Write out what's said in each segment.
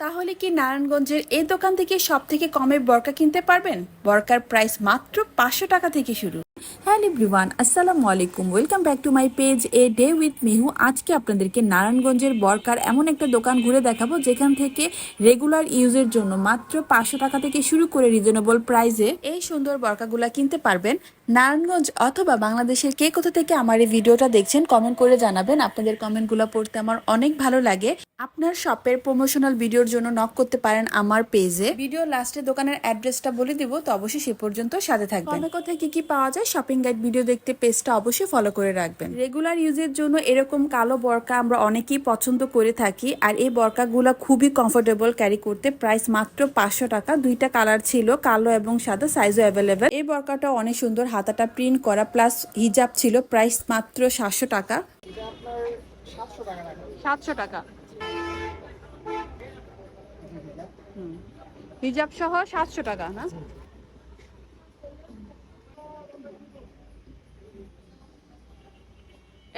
তাহলে কি নারায়ণগঞ্জের এই দোকান থেকে সব থেকে কমে বরকা কিনতে পারবেন? বরকার প্রাইস মাত্র পাঁচশো টাকা থেকে শুরু। হ্যালো এভরিওয়ান আসসালামু আলাইকুম welcome back to my page a day with Mihu আজকে আপনাদেরকে নারায়ণগঞ্জের বরকার এমন একটা দোকান ঘুরে দেখাবো, যেখান থেকে রেগুলার ইউজের জন্য মাত্র পাঁচশো টাকা থেকে শুরু করে রিজনেবল প্রাইসে এই সুন্দর বরকাগুলা কিনতে পারবেন। নারায়ণগঞ্জ অথবা বাংলাদেশের কে কোথা থেকে আমার এই ভিডিওটা দেখছেন কমেন্ট করে জানাবেন। আপনাদের কমেন্টগুলো পড়তে আমার অনেক ভালো লাগে। আপনার শপের প্রমোশনাল ভিডিওর জন্য নক করতে পারেন আমার পেজে ভিডিও লাস্টে দোকানের অ্যাড্রেসটা বলে দিব, তো অবশ্যই সে পর্যন্ত সাথে থাকবেন। কমে কোথায় কি কি পাওয়া যায় শপিং গাইড ভিডিও দেখতে পেজটা অবশ্যই ফলো করে রাখবেন। রেগুলার ইউজের জন্য এরকম কালো বরকা আমরা অনেকেই পছন্দ করে থাকি আর এই বরকাগুলো খুবই কমফোর্টেবল ক্যারি করতে প্রাইস মাত্র পাঁচশো টাকা। দুইটা কালার ছিল কালো এবং সাদা সাইজও অ্যাভেলেবেল এই বরকাটা অনেক সুন্দর হাতাটা প্রিন্ট করা প্লাস হিজাব ছিল প্রাইস মাত্র সাতশো টাকা। এটা আপনার সাতশো টাকা রাখা সাতশো টাকা। হিজাব সহ সাতশো টাকা না?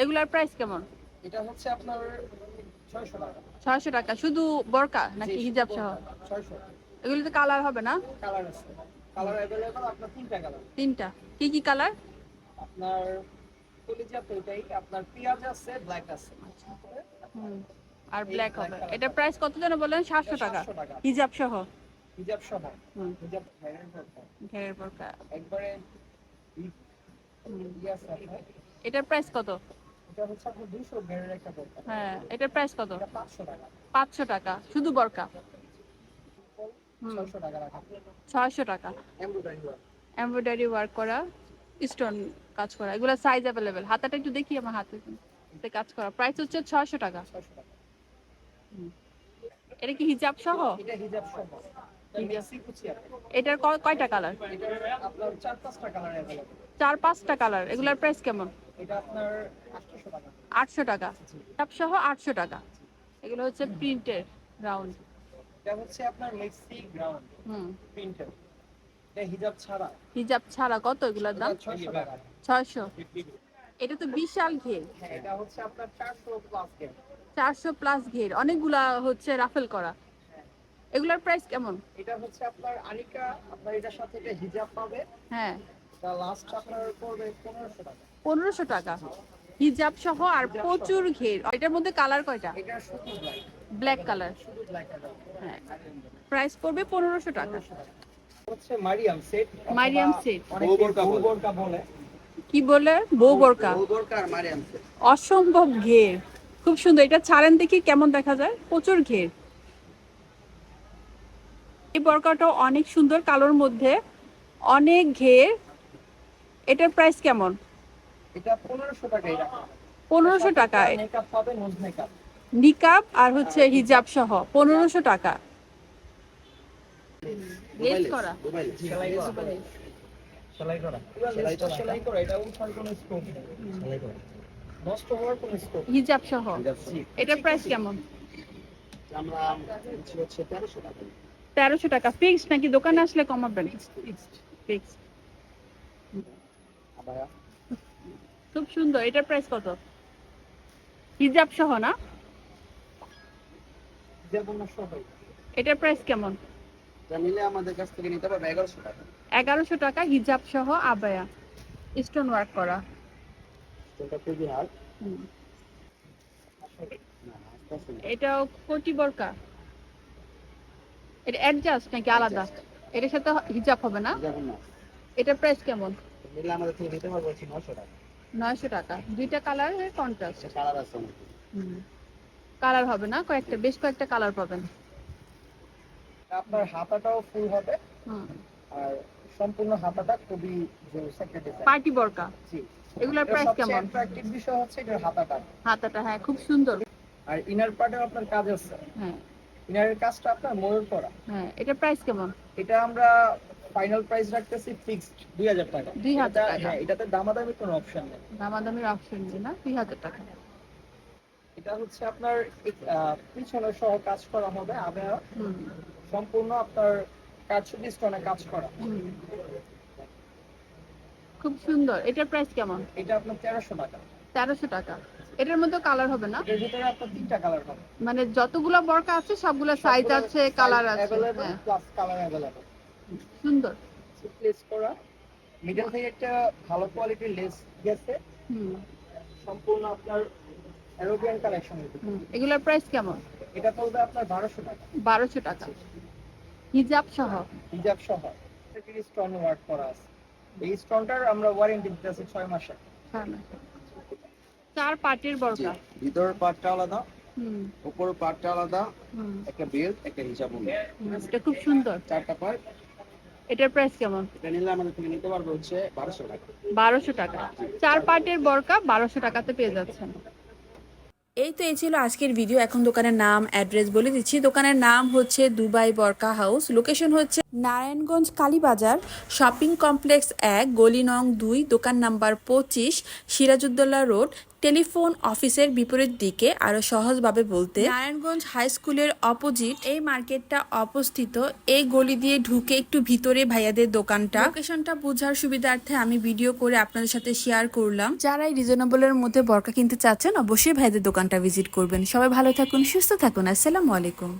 এগুলার প্রাইস কেমন? এটা হচ্ছে আপনার ছয়শো টাকা। ছয়শো টাকা শুধু বরকা নাকি হিজাব সহ? ছয়শো এগুলিতে কালার হবে না? কালার আছে। কালার অ্যাভেলেবল আপনার তিনটা কালার তিনটা। কি কি কালার আপনার কলিজা তো এটাই আপনার পেঁয়াজ আছে ব্ল্যাক আছে। আর ব্ল্যাক হবে। এটা প্রাইস কত যেন সাতশো টাকা। 700 টাকা। হিজাব সহ? হিজাব সহ। হুম। হিজাব ভাইরাল করতে ঘেরের বরকা। একবারে। এটার প্রাইস কত? এটা হচ্ছে আপনার দুশো গ্রেডের একটা দরকার হ্যাঁ এটার প্রাইস কত? এটা পাঁচশো টাকা। শুধু বরকা? হুম। ছয়শো টাকা রাখা। টাকা। এমব্রয়ডারি ওয়ার্ক এমব্রয়ডারি ওয়ার্ক করা স্টোন কাজ করা এগুলো সাইজ অ্যাভেলেবেল হাতাটা একটু দেখি আমার হাতে এতে কাজ করা। প্রাইস হচ্ছে ছয়শো টাকা। ছয়শো টাকা। এটা কি হিজাব সহ? এটা হিজাব সহ। এটার কয়টা কালার এটার আপনার চার পাঁচটা কালার চার পাঁচটা কালার। এগুলার প্রাইস কেমন? এটা আপনার আটশো টাকা। হিজাব সহ আটশো টাকা। এগুলো হচ্ছে প্রিন্টের রাউন্ড এটা হচ্ছে আপনার মেক্সি গ্রাউন্ড হুম। প্রিন্টার হিজাব ছাড়া। হিজাব ছাড়া কত এগুলোর দাম? ছয়শো টাকা। ছয়শো। এটা তো বিশাল ঘের। হ্যাঁ এটা হচ্ছে আপনার প্লাস ঘের। অনেকগুলা হচ্ছে রাফেল করা। এগুলোর প্রাইস কেমন? এটা হচ্ছে আপনার আনিকা। আপনার এটার সাথে হিজাব পাবে। হ্যাঁ। পনেরোশো টাকা। হিজাব সহ আর প্রচুর ঘের। এটার মধ্যে কালার কয়টা? ব্ল্যাক ব্ল্যাক কালার হ্যাঁ। প্রাইস পড়বে পনেরোশো টাকা। হচ্ছে মারিয়াম সেট। মারিয়াম set। বলে। কি বলে? বউ বোরকা বোরকা আর মারিয়াম সেট। অসম্ভব ঘের। খুব সুন্দর। এটা ছাড়েন দেখি কেমন দেখা যায়। প্রচুর ঘের। এই বরকাটা অনেক সুন্দর কালোর মধ্যে। অনেক ঘের। এটার প্রাইস কেমন? এটা পনেরোশো টাকাই রাখা পনেরোশো টাকায়। মেকআপ পাবে নোজ মেকআপ নিকাব আর হচ্ছে হিজাব সহ পনেরোশো টাকা। লেস করা। সেলাই করা। সেলাই করা। সেলাই করা। এটা উঠার কোনো স্কোপ সেলাই করা। নষ্ট হওয়ার কোনো স্কোপ হিজাব সহ। এটার প্রাইস কেমন? আমরা হচ্ছে হচ্ছে তেরোশো টাকা। তেরোশো টাকা। ফিক্সড নাকি দোকানে আসলে কমাবেন? ফিক্সড খুব সুন্দর। এটার প্রাইস কত? হিজাব সহ না? এটার প্রাইস কেমন? যা নিলে আমাদের কাছ থেকে নিতে পারবে এগারোশো টাকা। এগারোশো টাকা হিজাব সহ আবায়া। স্টোন ওয়ার্ক করা। এটা। এটাও কোটি বরকা? এটা অ্যাডজাস্ট নাকি আলাদা? এটার সাথে হিজাব হবে না? এটার প্রাইস কেমন? নিলে আমাদের থেকে নিতে পারব হচ্ছে নশো টাকা। নয়শো টাকা। দুইটা কালার কন্ট্রাস্ট কালার আছে কালার হবে না? কয়েকটা বেশ কয়েকটা কালার পাবেন। আপনার হাতাটাও ফুল হবে। আর সম্পূর্ণ হাতাটা খুবই একটা ডিজাইন পার্টি বরকা। জি। এগুলোর প্রাইস কেমন? attractive বিষয় হচ্ছে এটার হাতাটা। হাতাটা হ্যাঁ খুব সুন্দর। আর ইনার পার্টেও আপনার কাজ আছে। হ্যাঁ। ইনারের কাজটা আপনার ময়ূর করা। হ্যাঁ এটার প্রাইস কেমন? এটা আমরা ফাইনাল প্রাইস রাখতেছি ফিক্সড দুই হাজার টাকা। 2000 এটা- টাকা। হ্যাঁ এটাতে দামাদামি কোনো অপশন নেই। দামাদামির অপশন নেই না দুই হাজার টাকা। এটা হচ্ছে আপনার পিছনে সহ কাজ করা হবে আমি সম্পূর্ণ আপনার কারচুপি স্টোনে কাজ করা। খুব সুন্দর। এটার প্রাইস কেমন? এটা আপনার তেরোশো টাকা। তেরোশো টাকা। এটার মধ্যে কালার হবে না? এর ভিতরে আপনার তিনটা কালার হবে। মানে যতগুলো বরকা আছে সবগুলো সাইজ আছে কালার আছে প্লাস কালার অ্যাভেলেবল সুন্দর। প্লেস করা। মিডল থেকে একটা ভালো কোয়ালিটির লেস গেছে। হুম। সম্পূর্ণ আপনার অ্যারোবিয়ান কালেকশন। এগুলোর প্রাইস কেমন? এটা পড়বে আপনার বারোশো টাকা। বারোশো টাকা। হিজাব সহ? হিজাব সহ। স্টোন ওয়ার্ক করা আছে। এই স্টোনটার আমরা ওয়ারেন্টি দিতেছি ছয় মাসের হ্যাঁ, চার পার্টির বরকা ভিতরের পার্টটা আলাদা হুম। উপরের পার্টটা আলাদা। হুম। একটা বেল্ট একটা হিসাব এটা খুব সুন্দর। চারটা পার্ট এটার প্রাইস কেমন? এটা নিলে আমাদের থেকে নিতে পারবে হচ্ছে বারোশো টাকা। বারোশো টাকা। চার পার্টের বরকা বারোশো টাকাতে পেয়ে যাচ্ছেন। এই তো এই ছিল আজকের ভিডিও এখন দোকানের নাম অ্যাড্রেস বলে দিচ্ছি। দোকানের নাম হচ্ছে দুবাই বরকা হাউস। লোকেশন হচ্ছে নারায়ণগঞ্জ কালীবাজার শপিং কমপ্লেক্স এক গলি নং দুই দোকান নাম্বার পঁচিশ সিরাজউদ্দৌলা রোড টেলিফোন অফিসের বিপরীত দিকে আরও সহজভাবে বলতে, নারায়ণগঞ্জ হাই স্কুলের অপোজিট এই মার্কেটটা অবস্থিত। এই গলি দিয়ে ঢুকে একটু ভিতরে ভাইয়াদের দোকানটা। লোকেশনটা বোঝার সুবিধার্থে আমি ভিডিও করে আপনাদের সাথে শেয়ার করলাম। যারা এই রিজনেবলের মধ্যে বরকা কিনতে চাচ্ছেন, অবশ্যই ভাইয়াদের দোকানটা ভিজিট করবেন। সবাই ভালো থাকুন, সুস্থ থাকুন। আসসালামু আলাইকুম।